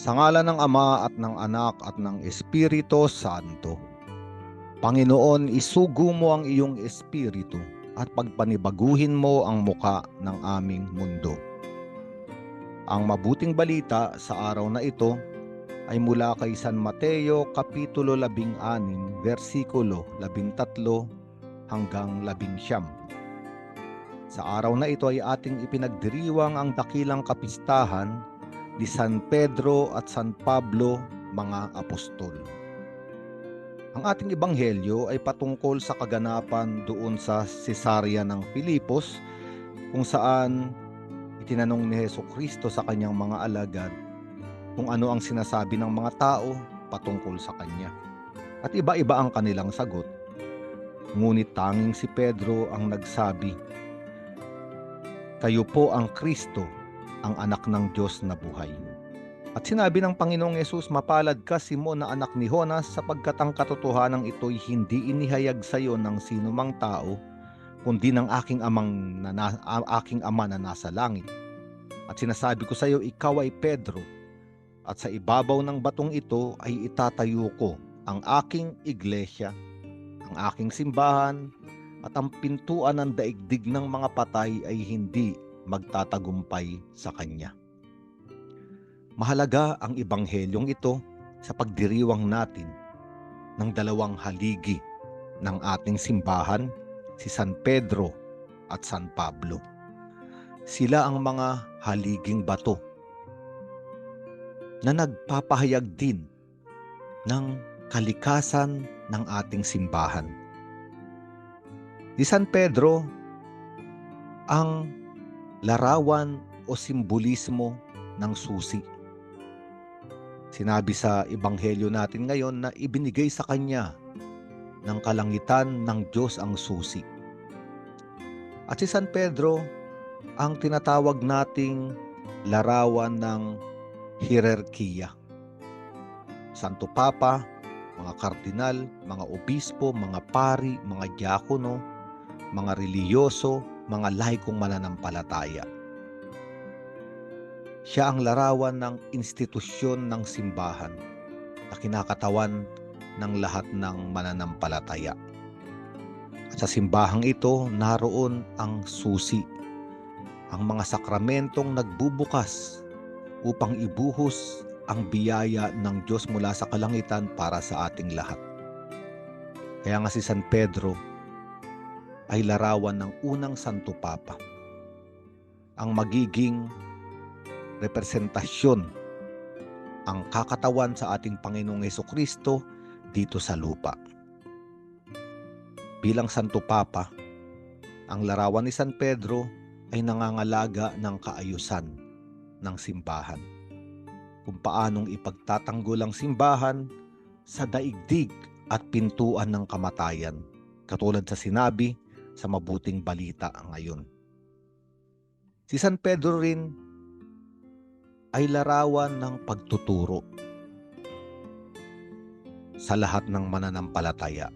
Sa ngala ng Ama at ng Anak at ng Espiritu Santo. Panginoon, isugo mo ang iyong espiritu at pagpanibaguhin mo ang muka ng aming mundo. Ang mabuting balita sa araw na ito ay mula kay San Mateo Kapitulo 16, versikulo 13 hanggang 11. Sa araw na ito ay ating ipinagdiriwang ang dakilang kapistahan ni San Pedro at San Pablo, mga apostol. Ang ating ebanghelyo ay patungkol sa kaganapan doon sa Cesarea ng Filipos kung saan itinanong ni Heso Kristo sa kanyang mga alagad kung ano ang sinasabi ng mga tao patungkol sa kanya. At iba-iba ang kanilang sagot. Ngunit tanging si Pedro ang nagsabi, Kayo po ang Kristo, ang anak ng Diyos na buhay. At sinabi ng Panginoong Yesus, mapalad ka Simon na anak ni Jonas sapagkat ang katotohanan ito'y hindi inihayag sa iyo ng sinumang tao, kundi ng aking amang na, na, aking ama na nasa langit. At sinasabi ko sa iyo, ikaw ay Pedro, at sa ibabaw ng batong ito ay itatayo ko ang aking iglesia, ang aking simbahan, at ang pintuan ng daigdig ng mga patay ay hindi magtatagumpay sa kanya. Mahalaga ang ibanghelyong ito sa pagdiriwang natin ng dalawang haligi ng ating simbahan, si San Pedro at San Pablo. Sila ang mga haliging bato na nagpapahayag din ng kalikasan ng ating simbahan. Si San Pedro ang larawan o simbolismo ng susi. Sinabi sa ebanghelyo natin ngayon na ibinigay sa kanya ng kalangitan ng Diyos ang susi. At si San Pedro ang tinatawag nating larawan ng hierarkiya. Santo Papa, mga kardinal, mga obispo, mga pari, mga diakono, mga reliyoso, mga laikong mananampalataya. Siya ang larawan ng institusyon ng simbahan na kinakatawan ng lahat ng mananampalataya. At sa simbahang ito, naroon ang susi, ang mga sakramentong nagbubukas upang ibuhos ang biyaya ng Diyos mula sa kalangitan para sa ating lahat. Kaya nga si San Pedro ay larawan ng unang Santo Papa. Ang magiging representasyon ang kakatawan sa ating Panginoong Yeso Kristo dito sa lupa. Bilang Santo Papa, ang larawan ni San Pedro ay nangangalaga ng kaayusan ng simbahan. Kung paanong ipagtatanggol ang simbahan sa daigdig at pintuan ng kamatayan, katulad sa sinabi sa mabuting balita ngayon. Si San Pedro rin ay larawan ng pagtuturo sa lahat ng mananampalataya.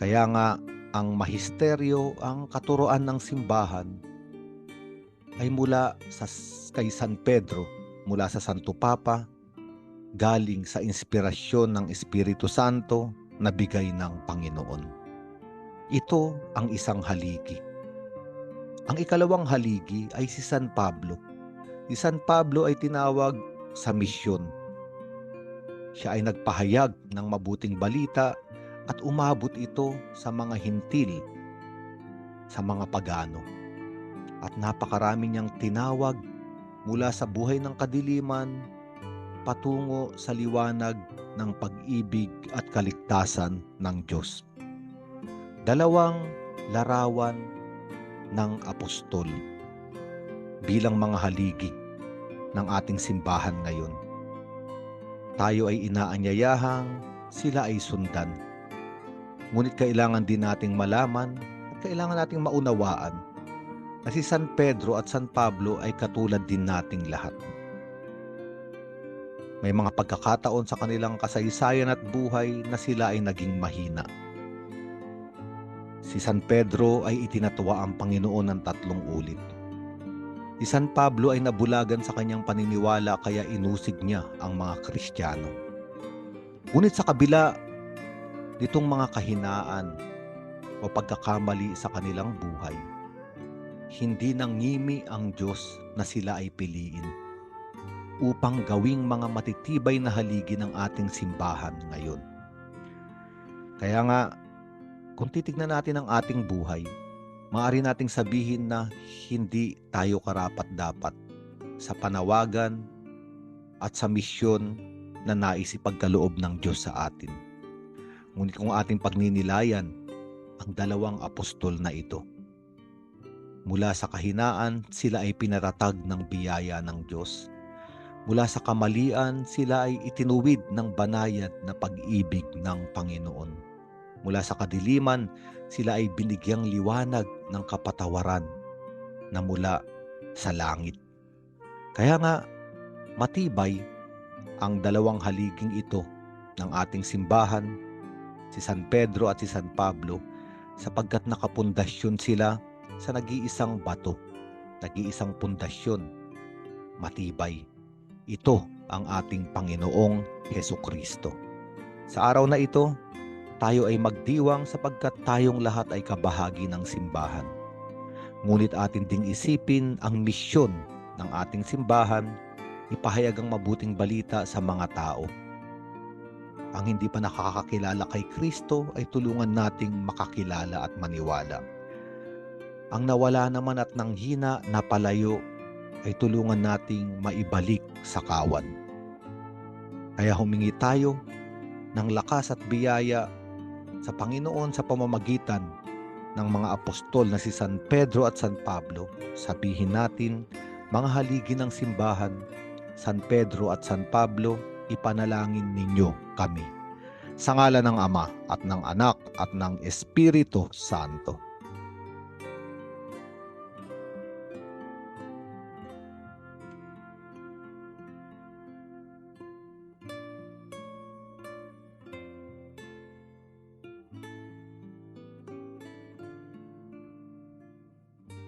Kaya nga ang mahisteryo, ang katuroan ng simbahan ay mula sa kay San Pedro, mula sa Santo Papa, galing sa inspirasyon ng Espiritu Santo na bigay ng Panginoon. Ito ang isang haligi. Ang ikalawang haligi ay si San Pablo Si San Pablo ay tinawag sa misyon. Siya ay nagpahayag ng mabuting balita at umabot ito sa mga hintil, sa mga pagano. At napakarami niyang tinawag mula sa buhay ng kadiliman patungo sa liwanag ng pag-ibig at kaligtasan ng Diyos. Dalawang larawan ng apostol bilang mga haligi ng ating simbahan ngayon. Tayo ay inaanyayahang sila ay sundan. Ngunit kailangan din nating malaman at kailangan nating maunawaan na si San Pedro at San Pablo ay katulad din nating lahat. May mga pagkakataon sa kanilang kasaysayan at buhay na sila ay naging mahina. Si San Pedro ay itinatuwa ang Panginoon ng tatlong ulit Si San Pablo ay nabulagan sa kanyang paniniwala kaya inusig niya ang mga Kristiyano. Ngunit sa kabila nitong mga kahinaan o pagkakamali sa kanilang buhay, hindi nangimi ang Diyos na sila ay piliin upang gawing mga matitibay na haligi ng ating simbahan ngayon. Kaya nga, kung titignan natin ang ating buhay, maaari nating sabihin na hindi tayo karapat-dapat sa panawagan at sa misyon na nais ipagkaloob ng Diyos sa atin. Ngunit kung ating pagninilayan ang dalawang apostol na ito, mula sa kahinaan sila ay pinaratag ng biyaya ng Diyos. Mula sa kamalian sila ay itinuwid ng banayad na pag-ibig ng Panginoon. Mula sa kadiliman sila ay binigyang liwanag ng kapatawaran na mula sa langit. Kaya nga, matibay ang dalawang haliging ito ng ating simbahan, si San Pedro at si San Pablo, sapagkat nakapundasyon sila sa nag-iisang bato, nag-iisang pundasyon, matibay. Ito ang ating Panginoong Heso Kristo. Sa araw na ito, tayo ay magdiwang sapagkat tayong lahat ay kabahagi ng simbahan. Ngunit atin ding isipin ang misyon ng ating simbahan, ipahayag ang mabuting balita sa mga tao. Ang hindi pa nakakakilala kay Kristo ay tulungan nating makakilala at maniwala. Ang nawala naman at nanghina na palayo ay tulungan nating maibalik sa kawan. Kaya humingi tayo ng lakas at biyaya sa Panginoon sa pamamagitan ng mga apostol na si San Pedro at San Pablo. Sabihin natin, mga haligi ng simbahan, San Pedro at San Pablo, ipanalangin ninyo kami. Sa ngala ng Ama at ng Anak at ng Espiritu Santo.